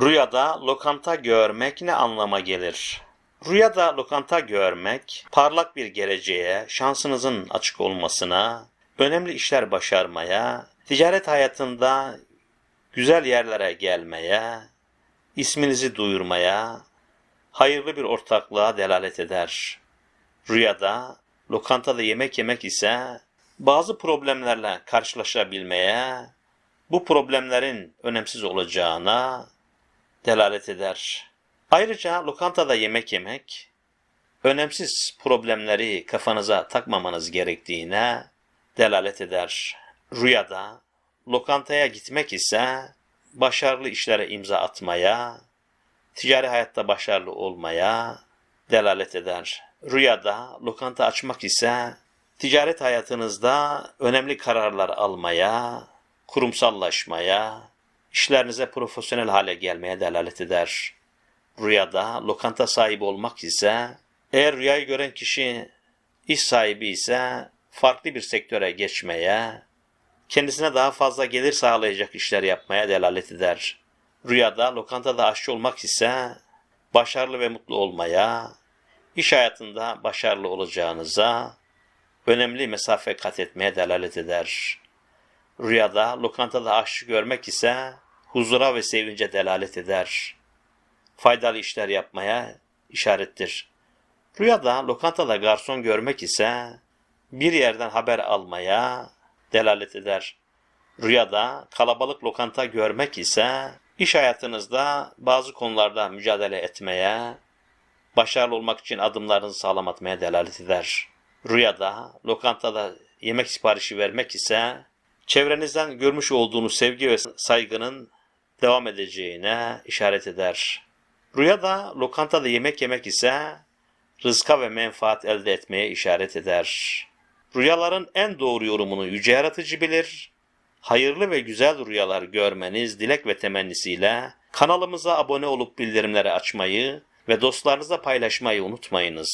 Rüyada lokanta görmek ne anlama gelir? Rüyada lokanta görmek, parlak bir geleceğe, şansınızın açık olmasına, önemli işler başarmaya, ticaret hayatında güzel yerlere gelmeye, isminizi duyurmaya, hayırlı bir ortaklığa delalet eder. Rüyada, lokantada yemek yemek ise bazı problemlerle karşılaşabilmeye, bu problemlerin önemsiz olacağına delalet eder. Ayrıca lokantada yemek yemek, önemsiz problemleri kafanıza takmamanız gerektiğine delalet eder. Rüyada lokantaya gitmek ise başarılı işlere imza atmaya, ticari hayatta başarılı olmaya delalet eder. Rüyada lokanta açmak ise ticaret hayatınızda önemli kararlar almaya, kurumsallaşmaya, işlerinize profesyonel hale gelmeye delalet eder. Rüyada lokanta sahibi olmak ise, eğer rüyayı gören kişi iş sahibi ise farklı bir sektöre geçmeye, kendisine daha fazla gelir sağlayacak işler yapmaya delalet eder. Rüyada lokantada aşçı olmak ise başarılı ve mutlu olmaya, iş hayatında başarılı olacağınıza, önemli mesafe kat etmeye delalet eder. Rüyada lokantada aşçı görmek ise huzura ve sevince delalet eder. Faydalı işler yapmaya işarettir. Rüyada lokantada garson görmek ise bir yerden haber almaya delalet eder. Rüyada kalabalık lokanta görmek ise iş hayatınızda bazı konularda mücadele etmeye, başarılı olmak için adımlarınızı sağlam atmaya delalet eder. Rüyada lokantada yemek siparişi vermek ise çevrenizden görmüş olduğunuz sevgi ve saygının devam edeceğine işaret eder. Rüyada lokantada yemek yemek ise rızka ve menfaat elde etmeye işaret eder. Rüyaların en doğru yorumunu yüce yaratıcı bilir. Hayırlı ve güzel rüyalar görmeniz dilek ve temennisiyle kanalımıza abone olup bildirimleri açmayı ve dostlarınızla paylaşmayı unutmayınız.